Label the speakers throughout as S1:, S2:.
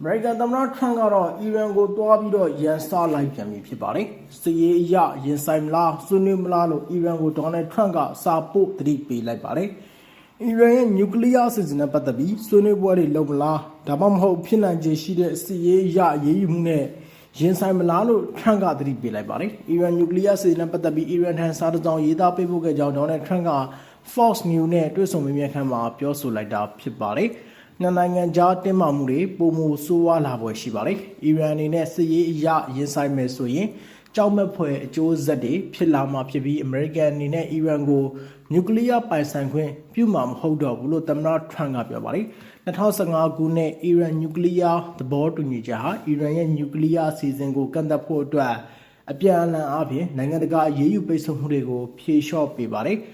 S1: အမေရိကန်သမ္မတထရန့်ကတော့အီရန်ကိုတွားပြီးတော့ရန်စလိုက်ပြန်ပြီဖြစ်ပါတယ်။စစ်ရေးအရရင်ဆိုင်မလားဆွေးနွေးမလားလို့အီရန်ကိုဒေါ်နယ်ထရန့်ကစာပို့သတိပေးလိုက်ပါတယ်။အီရန်ရဲ့နျူကလ িয়ার အစီအစဉ်နဲ့ပတ်သက်ပြီးဆွေးနွေးပွဲတွေလုပ်မလားဒါမှမဟုတ်ဖြစ်နိုင်ခြေရှိတဲ့စစ်ရေးအရအရေးယူမှုနဲ့ရင်ဆိုင်မလားလို့ထရန့်ကသတိပေးလိုက်ပါတယ်။အီရန်နျူကလ িয়ার အစီအစဉ်နဲ့ပတ်သက်ပြီးအီရန်ထံစာတစ်စောင်ရေးသားပေးပို့ခဲ့ကြောင်းဒေါ်နယ်ထရန့်က Fox News နဲ့တွေ့ဆုံမေးမြန်းခန်းမှာပြောဆိုလိုက်တာဖြစ်ပါတယ်။ နှစ်နိုင်ငံကြားတင်းမာမှုတွေပုံမဆိုးဝါးလာပွဲရှိပါတယ်။အီရန်အနေနဲ့စစ်ရေးအရရင်ဆိုင်မယ်ဆိုရင်ကြောက်မက်ဖွယ်အကျိုးဆက်တွေဖြစ်လာမှာဖြစ်ပြီးအမေရိကန်အနေနဲ့အီရန်ကိုနျူကလ িয়ার ပိုင်ဆိုင်ခွင့်ပြုမှာမဟုတ်တော့ဘူးလို့သမ္မတထရန့်ကပြောပါတယ်။2015ခုနှစ်အီရန်နျူကလ িয়ার သဘောတူညီချက်ဟာအီရန်ရဲ့နျူကလ িয়ার အစီအစဉ်ကိုကန့်သတ်ဖို့အတွက်အပြန်အလှန်အပြင်နိုင်ငံတကာအရေးယူပိတ်ဆို့မှုတွေကိုဖြေလျှော့ပေးပါတယ်။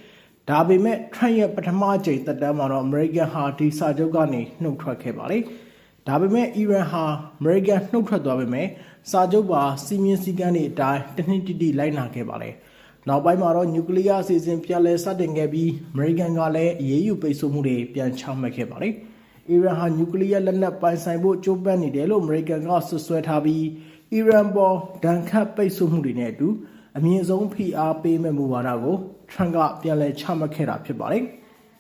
S1: ဒါပေမဲ့ထရန့်ရဲ့ပထမကြိမ်သက်တမ်းမှာတော့အမေရိကန်ဟာဒီစာချုပ်ကနေနှုတ်ထွက်ခဲ့ပါတယ်။ဒါပေမဲ့အီရန်ဟာအမေရိကန်နှုတ်ထွက်သွားပေမဲ့စာချုပ်ပါစီမင်းစည်းကမ်းတွေအတိုင်းတနည်းတိတိလိုက်နာခဲ့ပါတယ်။နောက်ပိုင်းမှာတော့နျူကလ িয়ার အစီအစဉ်ပြန်လည်စတင်ခဲ့ပြီးအမေရိကန်ကလည်းအရေးယူပိတ်ဆို့မှုတွေပြန်ချမှတ်ခဲ့ပါတယ်။အီရန်ဟာနျူကလ িয়ার လက်နက်ပိုင်ဆိုင်ဖို့ကြိုးပမ်းနေတယ်လို့အမေရိကန်ကဆွဆွဲထားပြီးအီရန်ပေါ်ဒဏ်ခတ်ပိတ်ဆို့မှုတွေနဲ့အတူအမြင့်ဆုံးဖိအားပေးမဲ့မူဝါဒကို ထရန့်ကပြန်လည်ချမှတ်ခဲ့တာဖြစ်ပါတယ်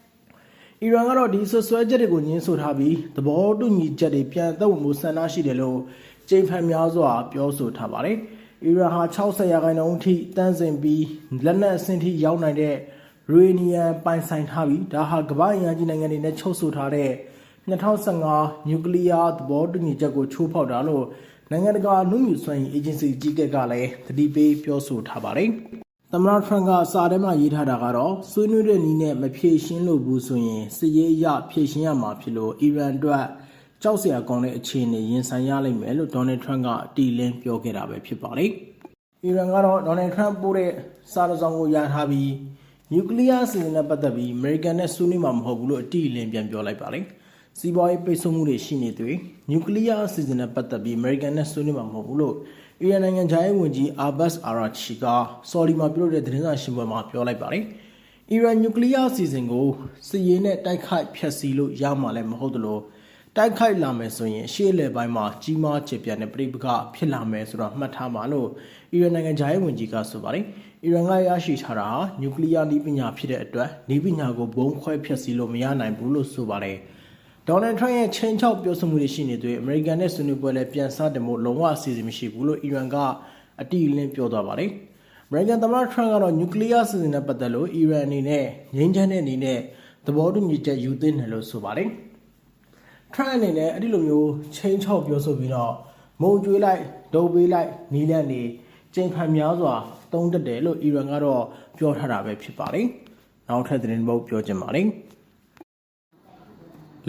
S1: ။အီရန်ကတော့ဒီဆွဆွဲချက်တွေကိုညှင်းဆိုထားပြီးသဘောတူညီချက်တွေပြန်သက်ဝင်မှုဆန္ဒရှိတယ်လို့ကြိမ်ဖန်များစွာပြောဆိုထားပါတယ်။အီရန်ဟာ60ရာခိုင်နှုန်းအထိတန်းစင်ပြီးလက်နက်အဆင့်ထိရောက်နိုင်တဲ့ရေနီယံပိုင်ဆိုင်ထားပြီးဒါဟာကမ္ဘာ့အင်အားကြီးနိုင်ငံတွေနဲ့ချုပ်ဆိုထားတဲ့2015နျူကလ িয়ার သဘောတူညီချက်ကိုချိုးဖောက်တာလို့နိုင်ငံတကာနှုတ်မြူစွမ်းရည်အေဂျင်စီကြီးကကလည်းသတိပေးပြောဆိုထားပါတယ်။ သမ္မတထရန့်ကစာထဲမှာရေးထားတာကတော့ဆွေးနွေးတဲ့နည်းနဲ့မဖြေရှင်းလို့ဘူးဆိုရင်စစ်ရေးအရဖြေရှင်းရမှာဖြစ်လို့အီရန်အတွက်ကြောက်စရာကောင်းတဲ့အခြေအနေရင်ဆိုင်ရလိမ့်မယ်လို့ဒေါ်နယ်ထရန့်ကအတီလင်းပြောခဲ့တာပဲဖြစ်ပါတယ်။အီရန်ကတော့ဒေါ်နယ်ထရန့်ပို့တဲ့စာရဆောင်ကိုရထားပြီးနျူကလ িয়ার အစီအစဉ်နဲ့ပတ်သက်ပြီးအမေရိကန်နဲ့ဆွေးနွေးမှာမဟုတ်ဘူးလို့အတီလင်းပြန်ပြောလိုက်ပါတယ်။စီးပွားရေးပိတ်ဆို့မှုတွေရှိနေသွေးနျူကလ িয়ারအစီအစဉ်နဲ့ပတ်သက်ပြီးအမေရိကန်နဲ့ဆွေးနွေးမှာမဟုတ်ဘူးလို့ အီရန်နိုင်ငံခြားရေးဝန်ကြီးအာဘတ်အာရာချီကဆော်ဒီမှာပြုလုပ်တဲ့သတင်းစာရှင်းပွဲမှာပြောလိုက်ပါတယ်။အီရန်နျူကလ িয়ারအစီအစဉ်ကိုစစ်ရေးနဲ့တိုက်ခိုက်ဖျက်ဆီးလို့ရမှာလည်းမဟုတ်သလိုတိုက်ခိုက်လာမယ်ဆိုရင်ရှေ့လေပိုင်းမှာကြီးမားချေပြန့်တဲ့ပြည်ပကဖြစ်လာမယ်ဆိုတော့မှတ်ထားပါလို့အီရန်နိုင်ငံခြားရေးဝန်ကြီးကဆိုပါတယ်။အီရန်ကရရှိထားတာဟာနျူကလ িয়ারနည်းပညာဖြစ်တဲ့အတွက်နည်းပညာကိုဘုံခွဲဖျက်ဆီးလို့မရနိုင်ဘူးလို့ဆိုပါတယ်။ ဒေါ်နယ်ထရန့်ရဲ့ချင်းချောက်ပြောဆိုမှုတွေရှိနေသွေးအမေရိကန်နဲ့ဆွေးနွေးပွဲလည်းပြန်စတင်ဖို့လုံးဝအစီအစဉ်မရှိဘူးလို့အီရန်ကအတိအလင်းပြောသွားပါတယ်။အမေရိကန်သမ္မတထရန့်ကတော့နျူကလ িয়ার စီစဉ်နဲ့ပတ်သက်လို့အီရန်အနေနဲ့ငြိမ်းချမ်းတဲ့အနေနဲ့သဘောတူညီချက်ယူသင့်တယ်လို့ဆိုပါတယ်။ထရန့်အနေနဲ့အဲ့ဒီလိုမျိုးချင်းချောက်ပြောဆိုပြီးတော့မုံကျွေးလိုက်ဒုံပေးလိုက်နီးလန့်နေကျင်းဖန်များစွာတုံးတက်တယ်လို့အီရန်ကတော့ပြောထားတာပဲဖြစ်ပါတယ်။နောက်ထပ်သတင်းပုတ်ပြောချင်ပါတယ်။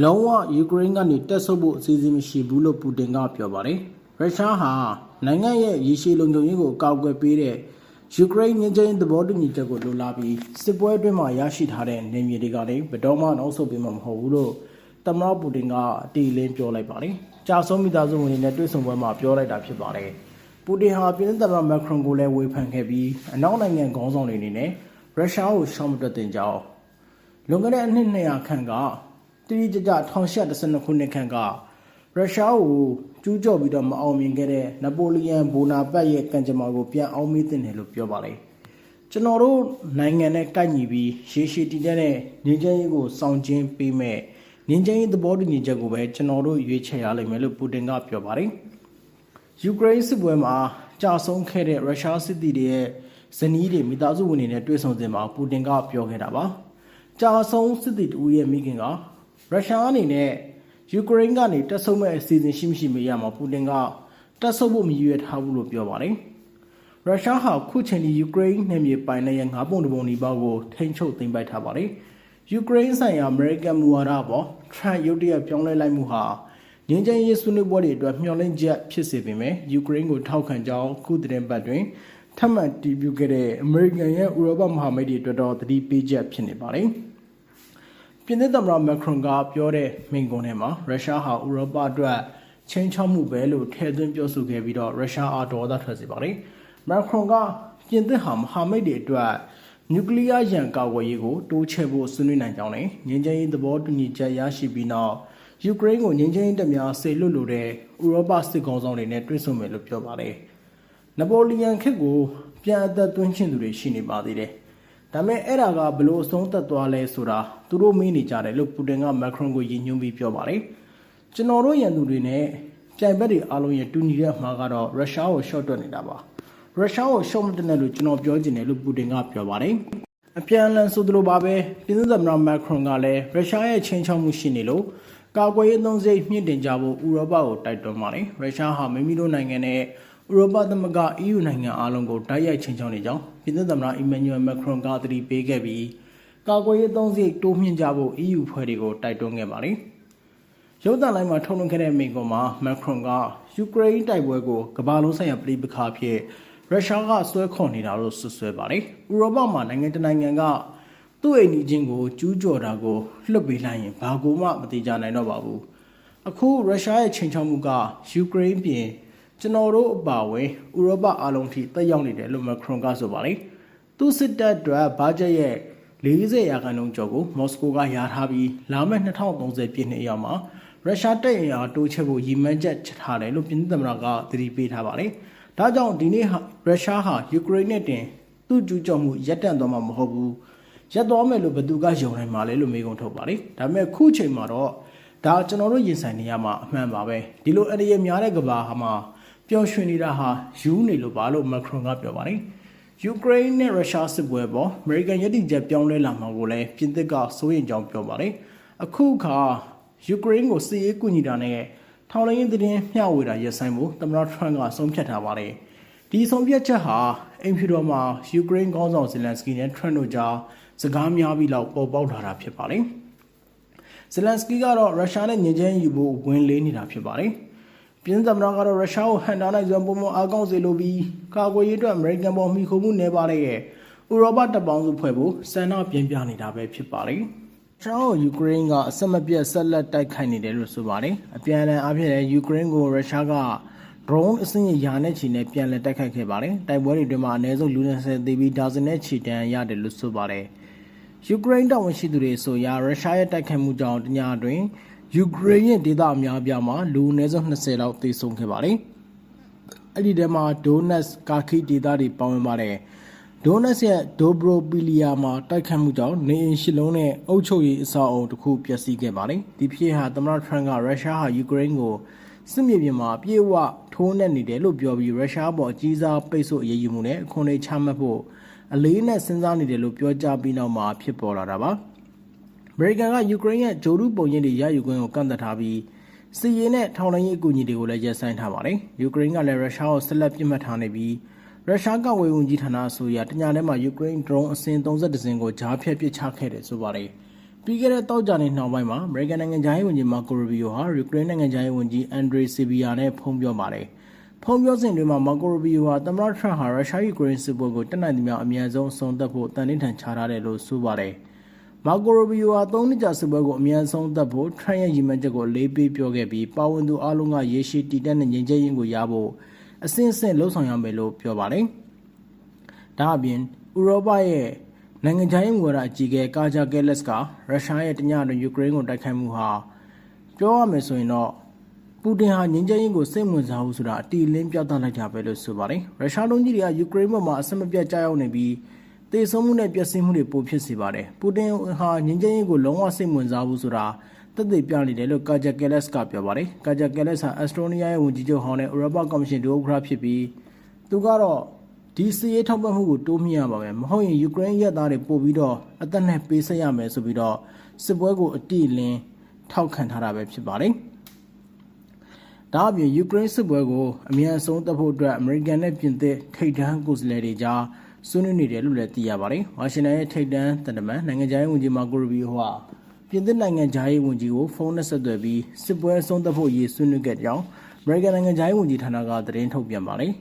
S1: လုံးဝယူကရိန်းကနေတက်ဆုပ်ဖို့အစီအစဉ်မရှိဘူးလို့ပူတင်ကပြောပါတယ်။ရုရှားဟာနိုင်ငံရဲ့ရည်ရှိလုံခြုံရေးကိုကောက်ကွယ်ပေးတဲ့ယူကရိန်းငင်းချင်းသဘောတူညီချက်ကိုလိုလားပြီးစစ်ပွဲအတွင်းမှာရရှိထားတဲ့နေမြေတွေကလည်းဘယ်တော့မှနောက်ဆုတ်ပေးမှာမဟုတ်ဘူးလို့သမ္မတပူတင်ကအတီလင်းပြောလိုက်ပါတယ်။ကြာဆုံးမိသားစုဝင်တွေနဲ့တွေ့ဆုံပွဲမှာပြောလိုက်တာဖြစ်ပါတယ်။ပူတင်ဟာပြည်သမ္မတမက်ခရွန်ကိုလည်းဝေဖန်ခဲ့ပြီးအနောက်နိုင်ငံခေါင်းဆောင်တွေအနေနဲ့ရုရှားကိုရှောင်မတွက်တင်ကြောင်းလွန်ခဲ့တဲ့အနှစ်200ခန့်က တိတိကျကျ1812ခုနှစ်ခန့်ကရုရှားကိုကျူးကျော်ပြီးတော့မအောင်မြင်ခဲ့တဲ့နပိုလီယန်ဘိုနာပတ်ရဲ့ကံကြမ္မာကိုပြန်အောင်မေးတင်တယ်လို့ပြောပါလေကျွန်တော်တို့နိုင်ငံနဲ့ကိုက်ညီပြီးရေရှည်တည်တဲ့ငင်းချမ်းရေးကိုစောင့်ခြင်းပေးမဲ့ငင်းချမ်းရေးသဘောတူညီချက်ကိုပဲကျွန်တော်တို့ရွေးချယ်ရလိမ့်မယ်လို့ပူတင်ကပြောပါတယ်ယူကရိန်းစစ်ပွဲမှာကြာဆုံးခဲ့တဲ့ရုရှားစစ်သည်တွေရဲ့ဇနီးတွေမိသားစုဝင်တွေနဲ့တွေ့ဆုံစဉ်မှာပူတင်ကပြောခဲ့တာပါကြာဆုံးစစ်သည်တူရဲ့မိခင်က ရုရှားအနေနဲ့ယူကရိန်းကနေတက်ဆုပ်မဲ့အစီအစဉ်ရှိမရှိမေးရမှာပူတင်ကတက်ဆုပ်ဖို့မရည်ရွယ်ထားဘူးလို့ပြောပါတယ်။ရုရှားဟာခုချိန်ဒီယူကရိန်းနယ်မြေပိုင်တဲ့ငါးပုံတပုံနီးပါးကိုထိန်းချုပ်သိမ်းပိုက်ထားပါတယ်။ယူကရိန်းဆိုင်ရာအမေရိကန်မူဝါဒပေါ်ထရန့်ရုတ်တရက်ပြောင်းလဲလိုက်မှုဟာငင်းချင်ရေးဆွေးနွေးပွဲတွေအတွက်မျှော်လင့်ချက်ဖြစ်စေပေမဲ့ယူကရိန်းကိုထောက်ခံကြောင်းခုတင်ပတ်တွင်ထပ်မံတည်ပြုခဲ့တဲ့အမေရိကန်ရဲ့ဥရောပမဟာမိတ်တွေအတွက်တော့တတိပေးချက်ဖြစ်နေပါတယ်။ ပြင်သစ်သမ္မတမက်ခရွန်ကပြောတဲ့မိန့်ခွန်းထဲမှာရုရှားဟာဥရောပအတွက်ချင်းချောက်မှုပဲလို့ထည့်သွင်းပြောဆိုခဲ့ပြီးတော့ရုရှားအားဒေါသထွက်စေပါတယ်။မက်ခရွန်ကပြင်သစ်ဟာမဟာမိတ်တွေအတွက်နျူကလ িয়ার ရန်ကာကွယ်ရေးကိုတိုးချဲ့ဖို့ဆွေးနွေးနိုင်ကြောင်းနဲ့ငြိမ်းချမ်းရေးသဘောတူညီချက်ရရှိပြီးနောက်ယူကရိန်းကိုငြိမ်းချမ်းရေးတပ်များဆေလွတ်လိုတဲ့ဥရောပစစ်ကောင်ဆောင်တွေနဲ့တွေ့ဆုံမယ်လို့ပြောပါတယ်။နပိုလီယန်ခေတ်ကိုပြန်အသက်သွင်းခြင်းသူတွေရှိနေပါသေးတယ်။ ဒါပေမဲ့အဲ့ဒါကဘလို့အဆုံးသက်သွားလဲဆိုတာသူတို့မေးနေကြတယ်လို့ပူတင်ကမက်ခရွန်ကိုရည်ညွှန်းပြီးပြောပါတယ်။ကျွန်တော်တို့ရန်သူတွေနဲ့ပြိုင်ဘက်တွေအားလုံးရဲ့တူညီတဲ့အမှားကတော့ရုရှားကိုရှော့တွက်နေတာပါ။ရုရှားကိုရှော့မတက်နဲ့လို့ကျွန်တော်ပြောချင်တယ်လို့ပူတင်ကပြောပါတယ်။အပြန်အလှန်ဆိုသလိုပါပဲပြည်သူ့သမ္မတမက်ခရွန်ကလည်းရုရှားရဲ့ချင်းချောက်မှုရှိနေလို့ကာကွယ်ရေးအသုံးစရိတ်မြင့်တင်ကြဖို့ဥရောပကိုတိုက်တွန်းပါတယ်ရုရှားဟာမိမိတို့နိုင်ငံနဲ့ ဥရောပသမဂ္ဂ EU နိုင်ငံအားလုံးကိုတိုက်ရိုက်ချင်းချောက်နေကြောင်းပြည်သူ့သမ္မတအီမန်နျူရယ်မက်ခရွန်ကသတိပေးခဲ့ပြီးကာကွယ်ရေးအသုံးစရိတ်တိုးမြင့်ကြဖို့ EU ဖွဲ့တွေကိုတိုက်တွန်းခဲ့ပါတယ်ရုပ်သံလိုင်းမှာထုတ်လွှင့်ခဲ့တဲ့မိန့်ခွန်းမှာမက်ခရွန်ကယူကရိန်းတိုက်ပွဲကိုကမ္ဘာလုံးဆိုင်ရာပြည်ပခါဖြစ်ရုရှားကဆွဲခေါ်နေတာလို့ဆွဆွဲပါတယ်။ဥရောပမှာနိုင်ငံတနိုင်ငံကသူ့အိမ်နီးချင်းကိုကျူးကျော်တာကိုလွတ်ပေးလိုက်ရင်ဘာကိုမှမတိကြနိုင်တော့ပါဘူး။အခုရုရှားရဲ့ချိန်ချောက်မှုကယူကရိန်းပြင် ကျွန်တော်တို့အပါအဝင်ဥရောပအားလုံးထိတက်ရောက်နေတယ်လို့မက်ခရွန်ကဆိုပါတယ်။သူ့စစ်တပ်အတွက်ဘတ်ဂျက်ရဲ့40ရာခိုင်နှုန်းကျော်ကိုမော်စကိုကယာထားပြီးလာမယ့်2030ပြည့်နှစ်အရောက်မှာရုရှားတပ်အင်အားတိုးချဲ့ဖို့ရည်မှန်းချက်ချထားတယ်လို့ပြည်သူ့သမ္မတကသတိပေးထားပါတယ်။ဒါကြောင့်ဒီနေ့ဟာရုရှားဟာယူကရိန်းနဲ့တင်သူ့ကျူးကျော်မှုရပ်တန့်သွားမှာမဟုတ်ဘူး။ရပ်သွားမယ်လို့ဘယ်သူကယုံနိုင်မှာလဲလို့မေးခွန်းထုတ်ပါတယ်။ဒါပေမဲ့ခုချိန်မှာတော့ဒါကျွန်တော်တို့ရင်ဆိုင်နေရမှာအမှန်ပါပဲ။ဒီလိုအနေရများတဲ့ကဘာဟာမှာ ပျော်ရွှင်နေတာဟာယူနေလို့ပါလို့မက်ခရွန်ကပြောပါတယ်။ယူကရိန်းနဲ့ရုရှားစစ်ပွဲပေါ်အမေရိကန်ရည်တည်ချက်ပြောင်းလဲလာမှာကိုလည်းပြင်သစ်ကစိုးရိမ်ကြောင်းပြောပါတယ်။အခုခါယူကရိန်းကိုစစ်ရေးကူညီတာနဲ့ထောင်လိုင်းသတင်းမျှဝေတာရပ်ဆိုင်းဖို့သမ္မတထရန့်ကဆုံးဖြတ်ထားပါတယ်။ဒီဆုံးဖြတ်ချက်ဟာအင်ဖီတော်မှာယူကရိန်းခေါင်းဆောင်ဇယ်လန်စကီနဲ့ထရန့်တို့ကြားစကားများပြီးတော့ပေါ်ပေါက်လာတာဖြစ်ပါတယ်။ဇယ်လန်စကီကတော့ရုရှားနဲ့ညင်ချမ်းယူဖို့ဝင်လေးနေတာဖြစ်ပါတယ်။ ပြည်သမ္မတကတော့ရုရှားကိုဟန်တာနိုင်စွာပုံမှန်အားကောင်းစေလိုပြီးကာကွယ်ရေးအတွက်အမေရိကန်ပေါ်မှီခိုမှုနေပါတဲ့ဥရောပတပ်ပေါင်းစုဖွဲ့ဖို့စံနာပြင်းပြနေတာပဲဖြစ်ပါတယ်။ကျွန်တော်ယူကရိန်းကအဆက်မပြတ်ဆက်လက်တိုက်ခိုက်နေတယ်လို့ဆိုပါတယ်။အပြန်အလှန်အားဖြင့်လည်းယူကရိန်းကိုရုရှားက drone အစင်းရရာနဲ့ချီနဲ့ပြန်လည်တိုက်ခိုက်ခဲ့ပါတယ်။တိုက်ပွဲတွေအတွင်းမှာအနည်းဆုံးလူ20သေပြီးဒါဇင်နဲ့ချီတန်းရတယ်လို့ဆိုပါတယ်။ယူကရိန်းတာဝန်ရှိသူတွေဆိုရာရုရှားရဲ့တိုက်ခိုက်မှုကြောင့်တညအတွင်း ယူကရိန်းရဲ့ဒေသအများအပြားမှာလူအနည်းဆုံး20လောက်သေဆုံးခဲ့ပါတယ်။အဲ့ဒီထဲမှာဒိုနက်စ်ကာခီဒေသတွေပါဝင်ပါတယ်။ဒိုနက်စ်ရဲ့ဒိုဘရိုပီလီယာမှာတိုက်ခတ်မှုကြောင့်နေအိမ်ရှစ်လုံးနဲ့အုပ်ချုပ်ရေးအဆောက်အအုံတစ်ခုပျက်စီးခဲ့ပါတယ်။ဒီဖြစ်ဟာသမ္မတထရန့်ကရုရှားဟာယူကရိန်းကိုစစ်မြေပြင်မှာပြေဝထိုးနှက်နေတယ်လို့ပြောပြီးရုရှားပေါ်အကြီးစားပိတ်ဆို့အရေးယူမှုနဲ့အခွန်တွေချမှတ်ဖို့အလေးနဲ့စဉ်းစားနေတယ်လို့ပြောကြားပြီးနောက်မှာဖြစ်ပေါ်လာတာပါ။ အမေရိကန်ကယူကရိန်းရဲ့ဂျိုဒူပုံရိပ်တွေရယူခွင့်ကိုကန့်သတ်ထားပြီးစီရင်နဲ့ထောင်လိုင်းရေးအကူအညီတွေကိုလည်းရပ်ဆိုင်းထားပါတယ်။ယူကရိန်းကလည်းရုရှားကိုဆက်လက်ပြစ်မှတ်ထားနေပြီးရုရှားကဝေဝင်ကြီးဌာနအဆိုအရတညထဲမှာယူကရိန်း drone အစင်32စင်ကိုဂျားဖြတ်ပစ်ချခဲ့တယ်ဆိုပါတယ်။ပြီးခဲ့တဲ့တောက်ကြနေနှောင်းပိုင်းမှာအမေရိကန်နိုင်ငံသားရေးဝန်ကြီးမာကိုရိုဘီယိုဟာယူကရိန်းနိုင်ငံသားရေးဝန်ကြီးအန်ဒရီစီဗီယာနဲ့ဖုန်းပြောပါတယ်။ဖုန်းပြောစဉ်တွေမှာမာကိုရိုဘီယိုဟာသမ္မတထရန့်ဟာရုရှားယူကရိန်းစစ်ပွဲကိုတက်နိုင်သမျှအမြန်ဆုံးအဆုံးသတ်ဖို့တန်တင်းထန်ချထားတယ်လို့ဆိုပါတယ်။ မာကိုရိုဘီယိုဟာ၃နှစ်ကြာစစ်ပွဲကိုအမြန်ဆုံးသတ်ဖို့ထရန့်ရဲ့ရည်မှန်းချက်ကိုလေးပေးပြောခဲ့ပြီးပါဝင်သူအလုံးကရေရှည်တည်တတ်တဲ့ငြိမ်းချမ်းရေးကိုရဖို့အစဉ်အဆက်လှုံ့ဆော်ရမယ်လို့ပြောပါတယ်။ဒါအပြင်ဥရောပရဲ့နိုင်ငံခြားရေးဝန်ကြီးအကြီးအကဲကာဂျာကဲလက်စ်ကရုရှားရဲ့တညတွင်ယူကရိန်းကိုတိုက်ခိုက်မှုဟာပြောရမယ်ဆိုရင်တော့ပူတင်ဟာငြိမ်းချမ်းရေးကိုစိတ်ဝင်စားဘူးဆိုတာအတီလင်းပြသလိုက်တာပဲလို့ဆိုပါတယ်ရုရှားလုံးကြီးတွေကယူကရိန်းဘက်မှာအဆက်မပြတ်ကြောက်ရောက်နေပြီး တေဆုံးမှုနဲ့ပျက်စီးမှုတွေပိုဖြစ်စေပါတယ်ပူတင်ဟာငြိမ်းချမ်းရေးကိုလုံးဝစိတ်ဝင်စားဘူးဆိုတာတက်သေးပြနေတယ်လို့ကာဂျာကဲလက်စ်ကပြောပါတယ်ကာဂျာကဲလက်စ်ဟာအက်စတိုးနီးယားရဲ့ဝန်ကြီးချုပ်ဟောင်းနဲ့ဥရောပကော်မရှင်ဒိုဥက္ကဋ္ဌဖြစ်ပြီးသူကတော့ဒီစီရေးထောက်ပံ့မှုကိုတိုးမြင့်ရပါမယ်မဟုတ်ရင်ယူကရိန်းရဲသားတွေပို့ပြီးတော့အသက်နဲ့ပေးဆက်ရမယ်ဆိုပြီးတော့စစ်ပွဲကိုအတိအလင်းထောက်ခံထားတာပဲဖြစ်ပါတယ်ဒါအပြင်ယူကရိန်းစစ်ပွဲကိုအမြန်ဆုံးတပ်ဖို့အတွက်အမေရိကန်နဲ့ပြင်သစ်ထိပ်တန်းကိုယ်စားလှယ်တွေကြား ဆွေးနွေးနေတယ်လို့လည်းသိရပါတယ်ဝါရှင်တန်ရဲ့ထိပ်တန်းတန်တမန်နိုင်ငံခြားရေးဝန်ကြီးမာကိုရူဘီယိုဟာပြင်သစ်နိုင်ငံခြားရေးဝန်ကြီးကိုဖုန်းနဲ့ဆက်သွယ်ပြီးစစ်ပွဲအဆုံးသတ်ဖို့ရည်ဆွေးနွေးခဲ့ကြောင်းအမေရိကန်နိုင်ငံခြားရေးဝန်ကြီးဌာနကသတင်းထုတ်ပြန်ပါတယ်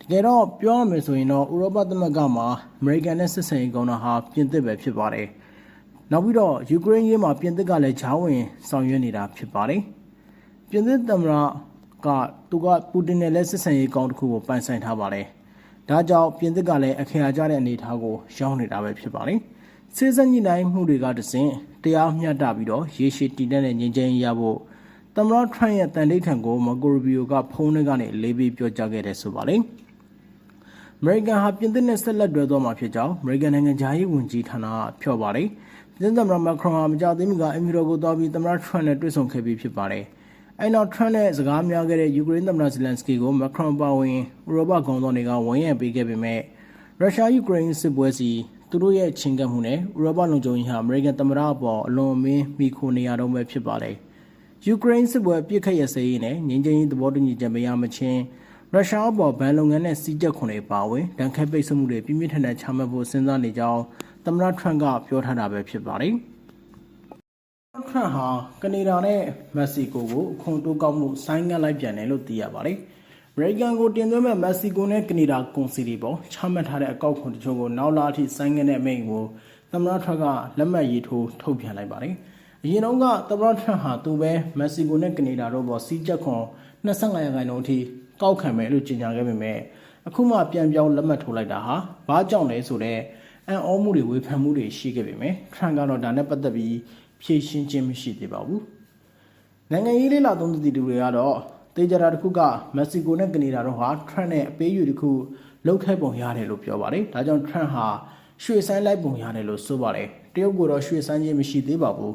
S1: တကယ်တော့ပြောရမယ်ဆိုရင်တော့ဥရောပသမဂ္ဂမှာအမေရိကန်နဲ့ဆက်ဆံရေးကောင်းတာဟာပြင်သစ်ပဲဖြစ်ပါတယ်။နောက်ပြီးတော့ယူကရိန်းရေးမှာပြင်သစ်ကလည်းဂျားဝင်ဆောင်ရွက်နေတာဖြစ်ပါတယ်။ပြင်သစ်သမ္မတကသူကပူတင်နဲ့လက်ဆက်ဆံရေးကောင်းတစ်ခုကိုပိုင်ဆိုင်ထားပါတယ်။ ဒါကြောင့်ပြင်သစ်ကလည်းအခရာကျတဲ့အနေအထားကိုရောက်နေတာပဲဖြစ်ပါတယ်။စစ်စံညှိနှိုင်းမှုတွေကတစဉ်တရားမျှတပြီးတော့ရေရှည်တည်တဲ့ငြိမ်းချမ်းရေးရဖို့သမ္မတထရန့်ရဲ့တန်ဋိဌာန်ကိုမကိုရီဘီယိုကဖုန်းထဲကနေလေးပြီးပြောကြားခဲ့တယ်ဆိုပါလေ။အမေရိကန်ဟာပြင်သစ်နဲ့ဆက်လက်တွဲသွားမှာဖြစ်ကြောင်းအမေရိကန်နိုင်ငံသားရေးဝန်ကြီးဌာနကပြောပါတယ်။ပြင်သစ်သမ္မတမက်ခရွန်ဟာမကြာသေးမီကအင်မီရိုကိုသွားပြီးသမ္မတထရန့်နဲ့တွေ့ဆုံခဲ့ပြီးဖြစ်ပါတယ်။ အဲနောက်ထရန့်နဲ့စကားများခဲ့တဲ့ယူကရိန်းသမ္မတဇလန်စကီကိုမက်ခရွန်ပါဝင်ဥရောပခေါင်းဆောင်တွေကဝန်ရံပေးခဲ့ပေမဲ့ရုရှားယူကရိန်းစစ်ပွဲစီသူတို့ရဲ့ချင်းကပ်မှုနဲ့ဥရောပလုံခြုံရေးဟာအမေရိကန်သမ္မတအပေါ်အလွန်အမင်းမိခိုနေရတော့ပဲဖြစ်ပါတယ်။ယူကရိန်းစစ်ပွဲပြစ်ခတ်ရစေရေးနဲ့ငြိမ်းချမ်းရေးသဘောတူညီချက်မရမချင်းရုရှားအပေါ်ဗန်လုပ်ငန်းနဲ့စီးကြက်ခွန်တွေပါဝင်ဒဏ်ခတ်ပိတ်ဆို့မှုတွေပြင်းပြင်းထန်ထန်ချမှတ်ဖို့စဉ်းစားနေကြောင်းသမ္မတထရန့်ကပြောထားတာပဲဖြစ်ပါတယ်။ ထရန့်ဟာကနေဒါနဲ့မက္ကဆီကိုကိုအခွန်တိုးကောက်မှုဆိုင်းငံ့လိုက်ပြန်တယ်လို့သိရပါတယ်။အမေရိကန်ကိုတင်သွင်းမဲ့မက္ကဆီကိုနဲ့ကနေဒါကွန်စီတွေပေါ်ချမှတ်ထားတဲ့အကောက်ခွန်တချို့ကိုနောက်လာအထိဆိုင်းငံ့တဲ့အမိန့်ကိုသမ္မတထရန့်ကလက်မှတ်ရေးထိုးထုတ်ပြန်လိုက်ပါတယ်။အရင်တုန်းကသမ္မတထရန့်ဟာသူပဲမက္ကဆီကိုနဲ့ကနေဒါတို့ပေါ်စီးကြက်ခွန်25ရာခိုင်နှုန်းအထိကောက်ခံမယ်လို့ကြေညာခဲ့ပေမဲ့အခုမှပြန်ပြောင်းလက်မှတ်ထိုးလိုက်တာဟာဘာကြောင့်လဲဆိုတော့အန်အောမှုတွေဝေဖန်မှုတွေရှိခဲ့ပေမဲ့ထရန့်ကတော့ဒါနဲ့ပတ်သက်ပြီး ဖြေရှင်းခြင်းမရှိသေးပါဘူးနိုင်ငံရေးလေးလာသုံးသပ်သူတွေကတော့တေဂျာတာတစ်ခုကမက္ကဆီကိုနဲ့ကနေဒါတို့ဟာထရန့်နဲ့အပေးယူတစ်ခုလောက်ခဲ့ပုံရတယ်လို့ပြောပါတယ်ဒါကြောင့်ထရန့်ဟာရွှေဆိုင်လိုက်ပုံရတယ်လို့ဆိုပါတယ်တရုတ်ကတော့ရွှေဆိုင်ခြင်းမရှိသေးပါဘူး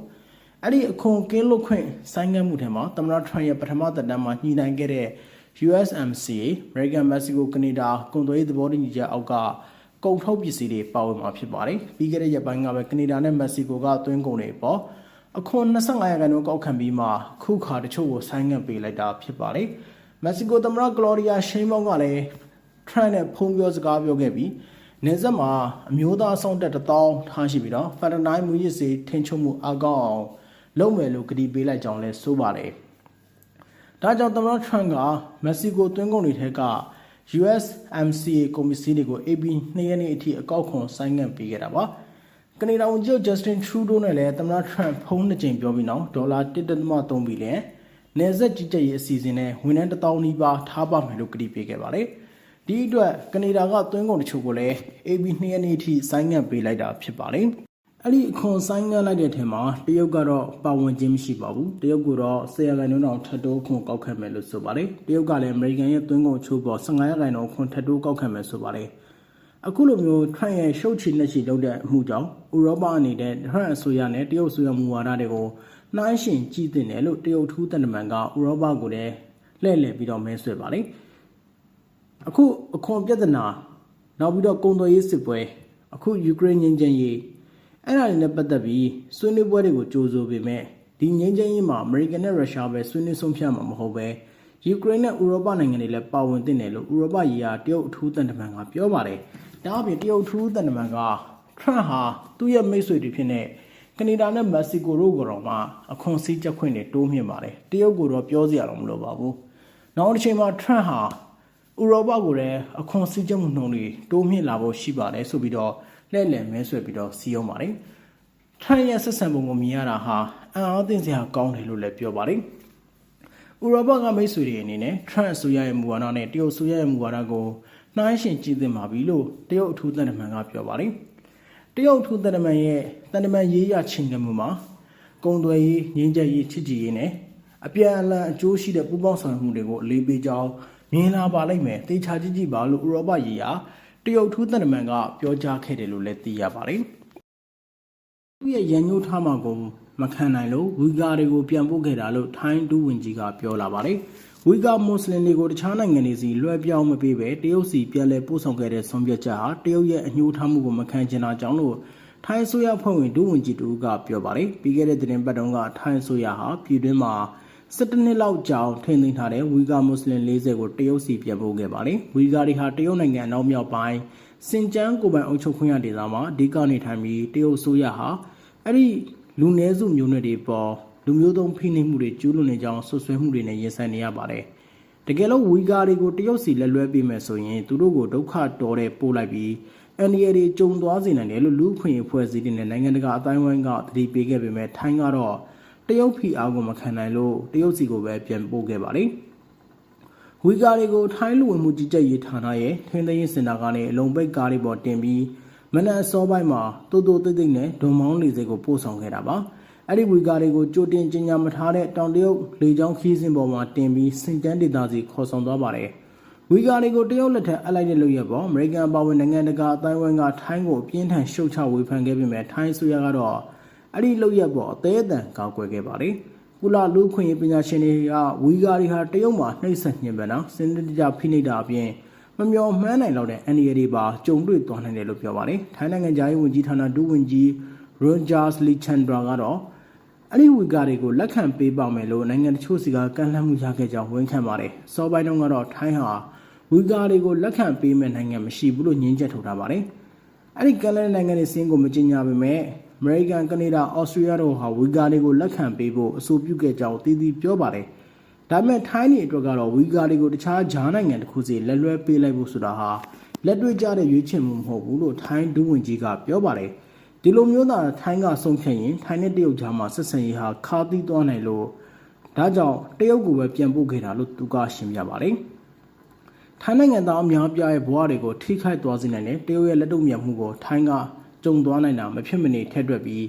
S1: အဲ့ဒီအခွန်ကင်းလွတ်ခွင့်ဆိုင်းငံ့မှုထဲမှာသမ္မတထရန့်ရဲ့ပထမသက်တမ်းမှာညှိနှိုင်းခဲ့တဲ့ USMCA American Mexico Canada ကုန်သွယ်ရေးသဘောတူညီချက်အောက်က ကုန်ထုတ်ပစ္စည်းတွေပါဝင်မှာဖြစ်ပါတယ်။ပြီးခဲ့တဲ့ရက်ပိုင်းကပဲကနေဒါနဲ့မက္ကဆီကိုကသွင်းကုန်တွေပေါ့အခွန်25ရာခိုင်နှုန်းကောက်ခံပြီးမှခုခါတချို့ကိုဆိုင်းငံ့ပေးလိုက်တာဖြစ်ပါတယ်။မက္ကဆီကိုသမ္မတကလော်ရီယာရှိန်မောင်ကလည်းထရန့်နဲ့ဖုန်းပြောစကားပြောခဲ့ပြီးနေဆက်မှာအမျိုးသားဆောင်တက်တထောင်ထားရှိပြီးတော့ဖက်ဒနိုင်မူရစ်စီထင်ချုံမှုအကောင်းအောင်လုပ်မယ်လို့ကတိပေးလိုက်ကြောင်းလဲဆိုပါတယ်။ဒါကြောင့်သမ္မတထရန့်ကမက္ကဆီကိုသွင်းကုန်တွေထက်က USMCA ကွန်မစီတွေကို AB 2ရက်နေ့အထိအကောက်ခွန်ဆိုင်းငံ့ပေးခဲ့တာပါ။ကနေဒါဝန်ကြီး Justin Trudeau နဲ့လည်းသမ္မတထရန့်ဖုန်းနှစ်ကြိမ်ပြောပြီးနောက်ဒေါ်လာ1.3ဘီလီယံနယ်စပ်ကြီးကြပ်ရေးအစီအစဉ်နဲ့ဝန်ထမ်း1000နီးပါးထားပါမယ်လို့ကတိပေးခဲ့ပါတယ်။ဒီအတွက်ကနေဒါကသွင်းကုန်တချို့ကိုလည်း AB 2ရက်နေ့အထိဆိုင်းငံ့ပေးလိုက်တာဖြစ်ပါတယ်။ အဲ့ဒီအခွန်ဆိုင်ငန်းလိုက်တဲ့ထဲမှာတရုတ်ကတော့ပါဝင်ခြင်းမရှိပါဘူးတရုတ်ကတော့10ရာခိုင်နှုန်းအောင်ထပ်တိုးခွန်ကောက်ခံမယ်လို့ဆိုပါတယ်တရုတ်ကလည်းအမေရိကန်ရဲ့သွင်းကုန်ချိုးပေါ်15ရာခိုင်နှုန်းခွန်ထပ်တိုးကောက်ခံမယ်ဆိုပါတယ်အခုလိုမျိုးထရန့်ရဲ့ရှုပ်ချီနှက်ချီလုပ်တဲ့အမှုကြောင့်ဥရောပအနေနဲ့ထရန့်အစိုးရနဲ့တရုတ်အစိုးရမူဝါဒတွေကိုနှိုင်းယှဉ်ကြည့်တင်တယ်လို့တရုတ်ထူးတန်တမန်ကဥရောပကိုလည်းလှည့်လည်ပြီးတော့မဲဆွဲပါတယ်အခုအခွန်ပြဿနာနောက်ပြီးတော့ကုန်သွယ်ရေးစစ်ပွဲအခုယူကရိန်းငြိမ်းချမ်းရေး အဲ့ဒါတွေနဲ့ပတ်သက်ပြီးဆွေးနွေးပွဲတွေကိုကြိုးဆိုပေမဲ့ဒီငြိမ်းချမ်းရေးမှာအမေရိကန်နဲ့ရုရှားပဲဆွေးနွေးဆုံးဖြတ်မှာမဟုတ်ပဲယူကရိန်းနဲ့ဥရောပနိုင်ငံတွေလည်းပါဝင်သင့်တယ်လို့ဥရောပရေးရာတရုတ်အထူးတန်တမန်ကပြောပါတယ်။ဒါအပြင်တရုတ်အထူးတန်တမန်ကထရန့်ဟာသူ့ရဲ့မိတ်ဆွေတွေဖြစ်တဲ့ကနေဒါနဲ့မက္ကဆီကိုတို့ကတော့မှအခွန်စည်းချက်ခွင့်တွေတိုးမြင့်ပါတယ်။တရုတ်ကတော့ပြောစရာတော့မလိုပါဘူး။နောက်တစ်ချိန်မှာထရန့်ဟာဥရောပကိုလည်းအခွန်စည်းချက်မှုနှုန်းတွေတိုးမြင့်လာဖို့ရှိပါတယ်ဆိုပြီးတော့ လှည့်လည်မဲဆွဲပြီးတော့စီးအောင်ပါတယ်။ထရန့်ရဲ့ဆက်ဆံပုံကိုမြင်ရတာဟာအံ့အားသင့်စရာကောင်းတယ်လို့လည်းပြောပါတယ်။ဥရောပကမိတ်ဆွေတွေအနေနဲ့ထရန့်အစိုးရရဲ့မူဝါဒနဲ့တရုတ်အစိုးရရဲ့မူဝါဒကိုနှိုင်းယှဉ်ကြည့်သင့်ပါပြီလို့တရုတ်အထူးသံတမန်ကပြောပါတယ်။တရုတ်အထူးသံတမန်ရဲ့တန်တမန်ရေးရချင်းကမှုမှာကုံသွယ်ရေးငြင်းချက်ရေးချစ်ကြည်ရေးနဲ့အပြန်အလှန်အကျိုးရှိတဲ့ပူးပေါင်းဆောင်ရွက်မှုတွေကိုအလေးပေးကြောင်းမြင်လာပါလိမ့်မယ်။တေချာကြည့်ကြည့်ပါလို့ဥရောပရေးရာ တရုတ်ထူးသံတမန်ကပြောကြားခဲ့တယ်လို့လည်းသိရပါတယ်။သူ့ရဲ့ရန်ညှိုးထားမှာကိုမခံနိုင်လို့ဝီဂါတွေကိုပြန်ပို့ခဲ့တာလို့ထိုင်းဒူးဝင်ကြီးကပြောလာပါတယ်။ဝီဂါမွတ်စလင်တွေကိုတခြားနိုင်ငံတွေစီလွှဲပြောင်းမပေးပဲတရုတ်စီပြန်လည်ပို့ဆောင်ခဲ့တဲ့ဆုံးဖြတ်ချက်ဟာတရုတ်ရဲ့အညှိုးထားမှုကိုမခံချင်တာကြောင့်လို့ထိုင်းအစိုးရဖွဲ့ဝင်ဒူးဝင်ကြီးတူကပြောပါတယ်။ပြီးခဲ့တဲ့သတင်းပတ်တုန်းကထိုင်းအစိုးရဟာပြည်တွင်းမှာ 17နှစ်လောက်ကြာအောင်ထိန်းသိမ်းထားတဲ့ဝီဂါမွတ်စလင်40ကိုတရုတ်စီပြန်ပို့ခဲ့ပါတယ်။ဝီဂါတွေဟာတရုတ်နိုင်ငံအနောက်မြောက်ပိုင်းစင်ကျန်းကိုပိုင်အုပ်ချုပ်ခွင့်ရဒေသမှာအဓိကနေထိုင်ပြီးတရုတ်ဆိုရဟာအဲ့ဒီလူနည်းစုမျိုးနွယ်တွေပေါ်လူမျိုးသုံးဖိနှိပ်မှုတွေကျူးလွန်နေကြောင်းဆွဆွဲမှုတွေနဲ့ရင်ဆိုင်နေရပါတယ်။တကယ်လို့ဝီဂါတွေကိုတရုတ်စီလက်လွဲပေးမယ်ဆိုရင်သူတို့ကိုဒုက္ခတော်တဲ့ပို့လိုက်ပြီးအန်ဒီရတွေကြုံသွားစေနိုင်တယ်လို့လူ့ခွင့်အဖွဲ့အစည်းတွေနဲ့နိုင်ငံတကာအတိုင်းဝိုင်းကသတိပေးခဲ့ပေမဲ့ထိုင်းကတော့ တရုတ်ဖီအားကိုမခံနိုင်လို့တရုတ်စီကိုပဲပြန်ပို့ခဲ့ပါတယ်။ဝီဂါတွေကိုထိုင်းလူဝင်မှုကြီးကြပ်ရေးဌာနရဲ့ထင်းသိမ်းစင်တာကနေအလုံးပိတ်ကားတွေပေါ်တင်ပြီးမနက်အစောပိုင်းမှာတိုးတိုးတိတ်တိတ်နဲ့ဒုံမောင်းလေစိတ်ကိုပို့ဆောင်ခဲ့တာပါအဲ့ဒီဝီကာတွေကိုကြိုတင်ကြေညာမထားတဲ့တောင်တရုတ်လေကြောင်းခီးစဉ်ပေါ်မှာတင်ပြီးစင်တန်းဒေသစီခေါ်ဆောင်သွားပါတယ်ဝီကာတွေကိုတရုတ်လက်ထက်အပ်လိုက်တဲ့လုပ်ရပေါ်အမေရိကန်ပါဝင်နိုင်ငံတကာအတိုင်းအဝိုင်းကထိုင်းကိုအပြင်းထန်ရှုတ်ချဝေဖန်ခဲ့ပေမဲ့ထိုင်းဆိုရကတော့ အဲ့ဒီလုပ်ရပေါ်အသေးအတန်ကောက်ွယ်ခဲ့ပါတယ်ကုလလူခွင့်ရေးပညာရှင်တွေကဝီကာတွေဟာတရုတ်မှာနှိပ်စက်ညှင်ပန်းတာစင်တကြဖိနှိပ်တာအပြင်မမျော်မှန်းနိုင်တော့တဲ့အန်ဒီရတွေပါကြုံတွေ့သွားနိုင်တယ်လို့ပြောပါတယ်ထိုင်းနိုင်ငံသားရေးဝန်ကြီးဌာနဒုဝန်ကြီး Rogers Lichandra ကတော့အဲ့ဒီဝီကာတွေကိုလက်ခံပေးပါမယ်လို့နိုင်ငံတချို့စီကကန့်လန့်မှုရခဲ့ကြောင်းဝန်ခံပါတယ်။စောပိုင်းတုန်းကတော့ထိုင်းဟာဝီကာတွေကိုလက်ခံပေးမဲ့နိုင်ငံမရှိဘူးလို့ညင်းချက်ထုတ်ထားပါတယ်။အဲ့ဒီကန့်လန့်နိုင်ငံတွေစင်းကိုမကြေညာပေမဲ့အ မေရိကန်၊ကနေဒါ၊အော်စတြေးလျတို့ဟာဝီကာတွေကိုလက်ခံပေးဖို့အဆိုပြုခဲ့ကြောင်းတည်တည်ပြောပါတယ်။ဒါပေမဲ့ထိုင်းနေအတွက်ကတော့ဝီကာတွေကိုတခြားဂျားနိုင်ငံတစ်ခုစီလက်လွဲပေးလိုက်ဖို့ဆိုတာဟာလက်တွေ့ကျတဲ့ရွေးချယ်မှုမဟုတ်ဘူးလို့ထိုင်းဒုဝန်ကြီးကပြောပါတယ်။ဒီလိုမျိုးသာထိုင်းကဆုံးဖြတ်ရင်ထိုင်းနဲ့တရုတ်ကြားမှာဆက်ဆံရေးဟာခါသီးသွားနိုင်လို့ဒါကြောင့်တရုတ်ကိုပဲပြန်ပို့ခဲ့တာလို့သူကရှင်းပြပါတယ်။ထိုင်းနိုင်ငံသားအများပြားရဲ့ဘဝတွေကိုထိခိုက်သွားစေနိုင်တဲ့တရုတ်ရဲ့လက်တုံ့ပြန်မှုကိုထိုင်းက ကြုံသွားနိုင်တာမဖြစ်မနေထက်တွက်ပြီး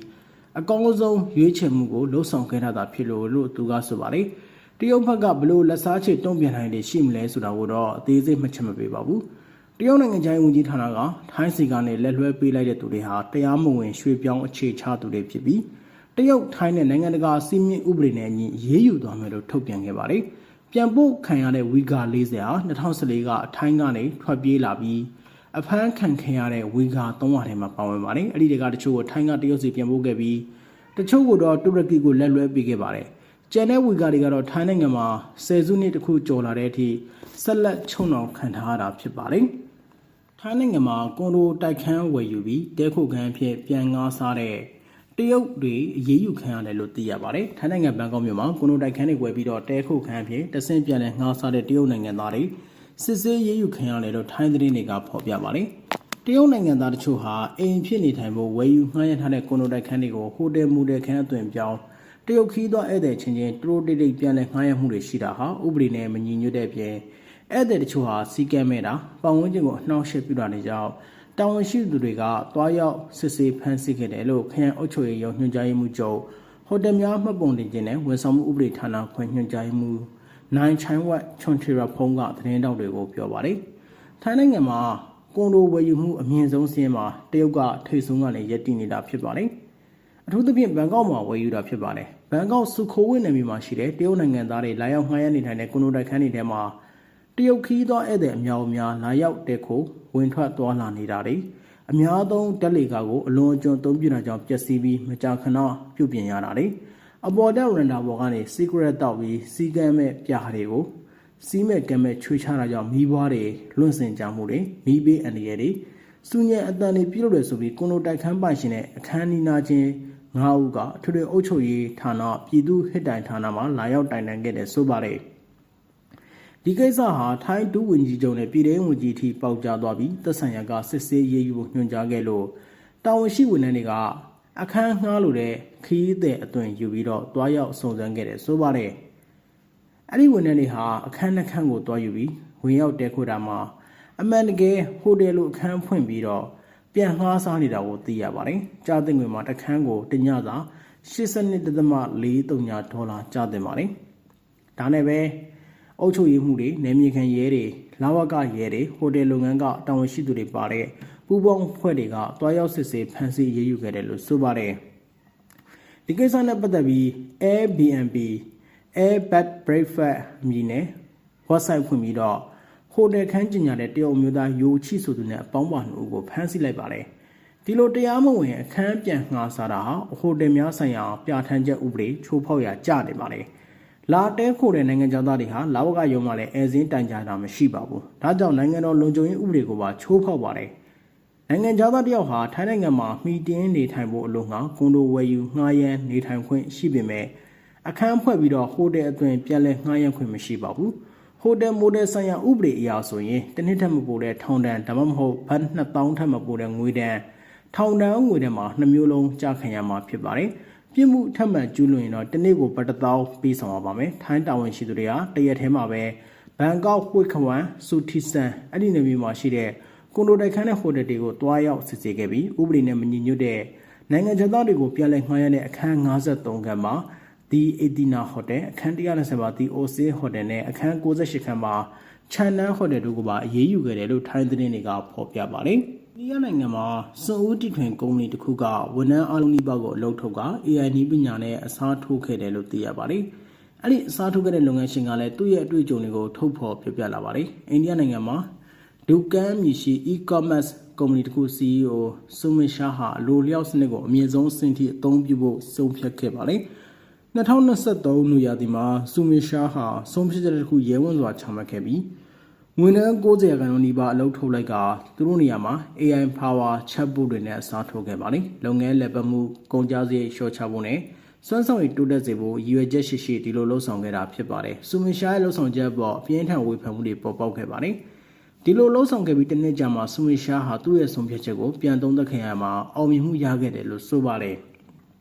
S1: အကောင်းဆုံးရွေးချယ်မှုကိုလှုပ်ဆောင်ခဲ့တာဖြစ်လို့လို့သူကဆိုပါတယ်။တရုတ်ဘက်ကဘလို့လက်စားချေတုံ့ပြန်နိုင်တယ်ရှိမလဲဆိုတာကိုတော့အသေးစိတ်မှတ်ချက်မပေးပါဘူး။တရုတ်နိုင်ငံခြားရေးဝန်ကြီးဌာနကထိုင်းစီကနေလက်လွှဲပေးလိုက်တဲ့သူတွေဟာတရားမဝင်ရွှေ့ပြောင်းအခြေချသူတွေဖြစ်ပြီးတရုတ်ထိုင်းနဲ့နိုင်ငံတကာစီမင်းဥပဒေနဲ့အညီရေးယူသွားမယ်လို့ထုတ်ပြန်ခဲ့ပါတယ်။ပြန်ပို့ခံရတဲ့ဝီဂါ40ဟာ2014ကထိုင်းကနေထွက်ပြေးလာပြီး အဖမ်းခံခဲ့ရတဲ့ဝီဂါ300ထဲမှာပါဝင်ပါတယ်။အဲ့ဒီတွေကတချို့ကိုထိုင်းကတရုတ်စီပြန်ပို့ခဲ့ပြီးတချို့ကတော့တူရကီကိုလက်လွှဲပေးခဲ့ပါတယ်။ကျန်တဲ့ဝီဂါတွေကတော့ထိုင်းနိုင်ငံမှာဆယ်စုနှစ်တခုကျော်လာတဲ့အထိဆက်လက်ချုံနှောင်ခံထားရတာဖြစ်ပါတယ်။ထိုင်းနိုင်ငံမှာကွန်ဒိုတိုက်ခန်းဝယ်ယူပြီးတဲခုတ်ခန်းဖြစ်ပြန်ငားစားတဲ့တရုတ်တွေအရေးယူခံရတယ်လို့သိရပါတယ်။ထိုင်းနိုင်ငံဘန်ကောက်မြို့မှာကွန်ဒိုတိုက်ခန်းတွေဝယ်ပြီးတော့တဲခုတ်ခန်းဖြစ်တဆင့်ပြန်လည်ငားစားတဲ့တရုတ်နိုင်ငံသားတွေ စစ်ဆေးရေးယူခံရတယ်လို့ထိုင်းသတင်းတွေကဖော်ပြပါတယ်။တရုတ်နိုင်ငံသားတချို့ဟာအိမ်ဖြစ်နေထိုင်ဖို့ဝယ်ယူငှားရမ်းထားတဲ့ကွန်ဒိုတိုက်ခန်းတွေကိုဟိုတယ်မူတယ်ခန်းအသွင်ပြောင်းတရုတ်ခီးသွားဧည့်သည်ချင်းချင်းတူတိုတိတ်တိတ်ပြန်လည်ငှားရမ်းမှုတွေရှိတာဟာဥပဒေနဲ့မညီညွတ်တဲ့ပြင်ဧည့်သည်တချို့ဟာစီကဲမဲ့တာပတ်ဝန်းကျင်ကိုအနှောင့်အယှက်ပြုတာတွေကြောင့်တာဝန်ရှိသူတွေကတွားရောက်စစ်ဆေးဖမ်းဆီးခဲ့တယ်လို့ခရိုင်အုပ်ချုပ်ရေးရုံးညွှန်ကြားရေးမှူးချုပ်ဟိုတယ်များမှတ်ပုံတင်ခြင်းနဲ့ဝန်ဆောင်မှုဥပဒေဌာနခွင့်ညွှန်ကြားရေးမှူး နိုင်ချိုင်းဝတ်ချွန်ထီရာဖုံးကသတင်းတောက်တွေကိုပြောပါတယ်။ထိုင်းနိုင်ငံမှာကွန်ဒိုဝယ်ယူမှုအမြင့်ဆုံးစင်းမှာတရုတ်ကထိတ်ဆုံးကနေရပ်တည်နေတာဖြစ်ပါတယ်။အထူးသဖြင့်ဘန်ကောက်မှာဝယ်ယူတာဖြစ်ပါတယ်။ဘန်ကောက်စုခိုးဝင်းနယ်မြေမှာရှိတဲ့တရုတ်နိုင်ငံသားတွေလာရောက်ငှားရမ်းနေထိုင်တဲ့ကွန်ဒိုတိုက်ခန်းတွေထဲမှာတရုတ်ခီးသောဧည့်သည်အများအများလာရောက်တဲ့ခိုဝင်ထွက်သွားလာနေတာတွေအများဆုံးတက်လေကာကိုအလွန်အကျွံသုံးပြတာကြောင့်ပျက်စီးပြီးမကြာခဏပြုတ်ပြင်ရတာတွေ အပေါ်တက်ရန်ဒါဘော်ကနေ secret တောက်ပြီးစီကမ်းမဲ့ပြားတွေကိုစီးမဲ့ကမ်းမဲ့ချွေချတာကြောင့်မိဘွားတွေလွန့်စင်ကြမှုတွေမိဘေးအန္တရာယ်တွေစူညံအတန်တွေပြုတ်လို့ဆိုပြီးကွန်လိုတိုက်ခန်းပိုင်ရှင်တဲ့အခန်းနီနာချင်းငါးဦးကအထွေထွေအုပ်ချုပ်ရေးဌာနပြည်သူ့ဟစ်တိုင်ဌာနမှာလာရောက်တိုင်တန်ခဲ့တဲ့ဆိုပါတယ်။ဒီကိစ္စဟာထိုင်းဒုဝန်ကြီးချုပ်နဲ့ပြည်ထောင်ဝန်ကြီးထိပေါက်ကြားသွားပြီးသက်ဆိုင်ရာကစစ်ဆေးရေးယူဖို့ညွှန်ကြားခဲ့လို့တာဝန်ရှိဝန်ထမ်းတွေက အခန်းငှားလိုတဲ့ခီးတဲ့အသွင်ယူပြီးတော့တွားရောက်စုံစမ်းခဲ့တယ်ဆိုပါတယ်အဲ့ဒီဝန်ထမ်းတွေဟာအခန်းနှစ်ခန်းကိုတွားယူပြီးဝင်ရောက်တဲခွတာမှာအမှန်တကယ်ဟိုတယ်လိုအခန်းဖွင့်ပြီးတော့ပြန်ငှားစားနေတာကိုသိရပါတယ်ကြားသိငွေမှာတစ်ခန်းကိုတညစာ82.43ဒေါ်လာကြားသိပါတယ်ဒါနဲ့ပဲအုပ်ချုပ်ရေးမှုတွေနယ်မြေခံရဲတွေလာဝကရဲတွေဟိုတယ်လုပ်ငန်းကတာဝန်ရှိသူတွေပါတဲ့ ပူးပေါင်းဖွဲ့တွေကတွားရောက်စစ်ဆေးဖမ်းဆီးရေးယူခဲ့တယ်လို့ဆိုပါတယ်ဒီကိစ္စနဲ့ပတ်သက်ပြီး Airbnb Air Bed Breakfast အမည်နဲ့ website ဖွင့်ပြီးတော့ဟိုတယ်ခန်းကျင်ညာတဲ့တရုတ်မျိုးသားယိုချိဆိုသူနဲ့အပေါင်းပါနှုတ်ကိုဖမ်းဆီးလိုက်ပါတယ်ဒီလိုတရားမဝင်အခန်းပြန်ငှားစားတာဟာဟိုတယ်များဆိုင်ရာပြဋ္ဌာန်းချက်ဥပဒေချိုးဖောက်ရာကျနေပါတယ်။လာတဲခိုတဲ့နိုင်ငံသားတွေဟာလာဝကရုံးမှာလည်းအဲစင်းတိုင်ကြတာမရှိပါဘူး။ဒါကြောင့်နိုင်ငံတော်လုံခြုံရေးဥပဒေကိုပါချိုးဖောက်ပါတယ်။ နိုင်ငံသားတယောက်ဟာထိုင်းနိုင်ငံမှာမှီတင်းနေထိုင်ဖို့အလို့ငှာကွန်ဒိုဝယ်ယူငှားရမ်းနေထိုင်ခွင့်ရှိပေမဲ့အခန်းဖွဲ့ပြီးတော့ဟိုတယ်အသွင်ပြန်လဲငှားရမ်းခွင့်မရှိပါဘူး။ဟိုတယ်မိုတယ်ဆိုင်ရာဥပဒေအရဆိုရင်တစ်နှစ်ထက်မပိုတဲ့ထောင်ဒဏ်ဒါမှမဟုတ်ဘတ်2000ထက်မပိုတဲ့ငွေဒဏ်ထောင်ဒဏ်ငွေဒဏ်မှာနှမျိုးလုံးကြာခံရမှာဖြစ်ပါတယ်။ပြစ်မှုထပ်မံကျူးလွန်ရင်တော့တနေ့ကိုပတ်တသောပေးဆောင်ရပါမယ်ထိုင်းတာဝန်ရှိသူတွေကတရက်ထဲမှာပဲဘန်ကောက်ဝိတ်ခဝမ်ဆူတီဆန်အဲ့ဒီနေမျိုးမှာရှိတဲ့ ကွန်ဒိုတိုက်ခန်းတဲ့ဟိုတယ်တွေကိုတွားရောက်စစ်ဆေးခဲ့ပြီးဥပဒေနဲ့မညီညွတ်တဲ့နိုင်ငံခြားသားတွေကိုပြန်လည်ငှားရမ်းတဲ့အခန်း53ခန်းမှာ The Athena Hotel အခန်း120မှာ The Oasis Hotel နဲ့အခန်း68ခန်းမှာ Chanel Hotel တို့ကပါအရေးယူခဲ့တယ်လို့ထိုင်းသတင်းတွေကဖော်ပြပါတယ်။အိန္ဒိယနိုင်ငံမှာစွန်ဦးတီထွင်ကုမ္ပဏီတစ်ခုကဝန်ထမ်းအလုံးနီးပါးကိုအလုပ်ထုတ်က AI နည်းပညာနဲ့အစားထိုးခဲ့တယ်လို့သိရပါတယ်။အဲ့ဒီအစားထိုးခဲ့တဲ့လုပ်ငန်းရှင်ကလည်းသူ့ရဲ့အတွေ့အကြုံတွေကိုထုတ်ဖော်ပြပြလာပါတယ်။အိန္ဒိယနိုင်ငံမှာ ဒုကန်မြရှိ e-commerce ကုမ္ပဏီတစ်ခု CEO ဆုမင်ရှာဟာအလိုလျောက်စနစ်ကိုအမြင့်ဆုံးအဆင့်ထိအသုံးပြုဖို့ဆုံးဖြတ်ခဲ့ပါတယ်။2023နွေရာသီမှာဆုမင်ရှာဟာဆုံးဖြတ်ချက်တစ်ခုရဲဝံ့စွာချမှတ်ခဲ့ပြီးငွေနှန်း90ရာခိုင်နှုန်းနီးပါးအလုပ်ထုတ်လိုက်ကသူတို့နေရာမှာ AI power chatbot တွေနဲ့အစားထိုးခဲ့ပါတယ်။လုပ်ငန်းလက်ပတ်မှုကုန်ကျစရိတ်လျှော့ချဖို့နဲ့စွမ်းဆောင်ရည်တိုးတက်စေဖို့ရည်ရွယ်ချက်ရှိရှိဒီလိုလှုပ်ဆောင်ခဲ့တာဖြစ်ပါတယ်။ဆုမင်ရှာရဲ့လှုပ်ဆောင်ချက်ပေါ်အပြင်းထန်ဝေဖန်မှုတွေပေါ်ပေါက်ခဲ့ပါတယ်။ ဒီလိုလှုပ်ဆောင်ခဲ့ပြီးတစ်နှစ်ကြာမှဆုမင်ရှာဟာသူ့ရဲ့ဆုံးဖြတ်ချက်ကိုပြန်သုံးသပ်ခင်ရမှာအောင်မြင်မှုရခဲ့တယ်လို့ဆိုပါတယ်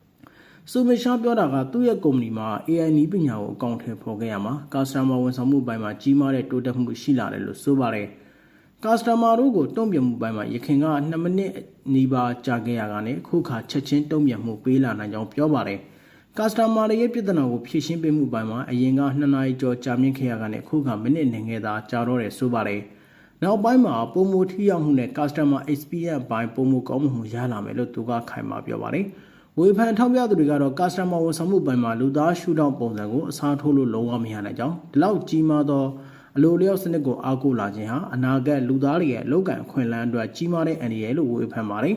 S1: ။ဆိုမရှာပြောတာကသူ့ရဲ့ကုမ္ပဏီမှာ AI နည်းပညာကိုအကောင့်ထဲပေါ်ခဲ့ရမှာ customer ဝန်ဆောင်မှုပိုင်းမှာကြီးမားတဲ့တိုးတက်မှုရှိလာတယ်လို့ဆိုပါတယ်။ customer တို့ကိုတုံ့ပြန်မှုပိုင်းမှာရခင်က2မိနစ်နီးပါးကြာခဲ့ရတာနဲ့ခုခါချက်ချင်းတုံ့ပြန်မှုပေးလာနိုင်ကြောင်းပြောပါတယ်။ customer တွေရဲ့ပြဿနာကိုဖြေရှင်းပေးမှုပိုင်းမှာအရင်က2နာရီကျော်ကြာမြင့်ခဲ့ရတာနဲ့ခုခါမိနစ်နေငယ်သာကြာတော့တယ်ဆိုပါတယ်။ နောက်ပိုင်းမှာပုံမထိရောက်မှုနဲ့ customer experience ဘိုင်းပုံမကောင်းမှုရလာမယ်လို့သူကခိုင်မာပြောပါတယ်။ဝေဖန်ထောက်ပြသူတွေကတော့ customer ဝန်ဆောင်မှုပိုင်းမှာလူသားရှုထောင့်ပုံစံကိုအစားထိုးလို့လုံးဝမရနိုင်ကြောင်းဒီလောက်ကြီးမားသောအလိုလျောက်စနစ်ကိုအားကိုးလာခြင်းဟာအနာဂတ်လူသားတွေရဲ့အလောက်ကန်အခွင့်အလမ်းအတွက်ကြီးမားတဲ့အန္တရာယ်လို့ဝေဖန်ပါတယ်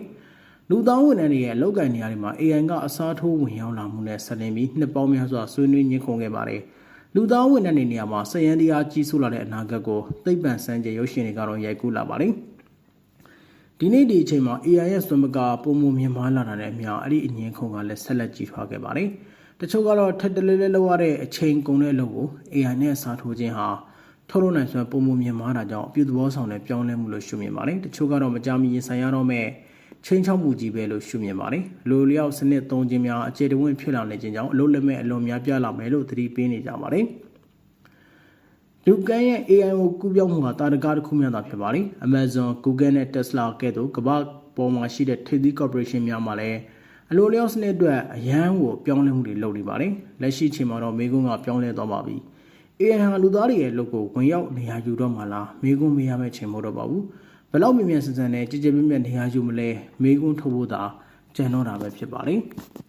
S1: လူသားဝန်ထမ်းတွေရဲ့အလောက်ကန်နေရာတွေမှာ AI ကအစားထိုးဝင်ရောက်လာမှုနဲ့ဆက်လင်းပြီးနှစ်ပေါင်းများစွာဆွေးနွေးညှိခုံခဲ့ပါတယ် လူသားဝန်ထမ်းတွေနေရာမှာစရန်တရားကြီးဆိုးလာတဲ့အနာဂတ်ကိုသိပ္ပံစံကြေရုပ်ရှင်တွေကတော့ရိုက်ကူးလာပါတယ်ဒီနေ့ဒီအချိန်မှာ AI ရဲ့စွမ်းပကားပုံမှုမြင်မာလာတာနဲ့အမျှအဲ့ဒီအငင်းခုံကလည်းဆက်လက်ကြီးထွားခဲ့ပါတယ်။တချို့ကတော့ထက်တလဲလဲလောက်ရတဲ့အချိန်ကုန်တဲ့အလုပ်ကို AI နဲ့အစားထိုးခြင်းဟာထုတ်လုပ်နိုင်စွမ်းပုံမှုမြင်မာတာကြောင့်အပြုသဘောဆောင်တဲ့ပြောင်းလဲမှုလို့ရှုမြင်ပါတယ်။တချို့ကတော့မကြမီရင်ဆိုင်ရတော့မဲ့ ချင်းချောက်မှုကြီးပဲလို့ရှုမြင်ပါတယ်။လိုလျောက်စနစ်သုံးခြင်းများအခြေတဝင့်ဖြစ်လာနေခြင်းကြောင့်အလုပ်လက်မဲ့အလွန်များပြားလာမယ်လို့သတိပေးနေကြပါတယ်။လူကန်ရဲ့ AI ကိုကူးပြောင်းမှုဟာတာရကားတစ်ခုမှသာဖြစ်ပါတယ်။ Amazon, Google နဲ့ Tesla ကဲ့သို့ကမ္ဘာပေါ်မှာရှိတဲ့ထိပ်သီး corporation များမှာလည်းအလိုလျောက်စနစ်အတွက်အရန်ကိုပြောင်းလဲမှုတွေလုပ်နေပါတယ်။လက်ရှိချိန်မှာတော့မေကွန်းကပြောင်းလဲသွားပါပြီ။ AI ဟာလူသားတွေရဲ့လုပ်ကိုဝင်ရောက်နေရာယူတော့မှလားမေကွန်းမေးရမယ့်ချိန်မဟုတ်တော့ပါဘူး။ ဘယ်လောက်မြင်မြန်ဆန်ဆန်နဲ့ကြည်ကြည်ပြည့်ပြည့်နေရာယူမလဲမေကွန်းထုတ်ဖို့သာကြံတော့တာပဲဖြစ်ပါတယ်။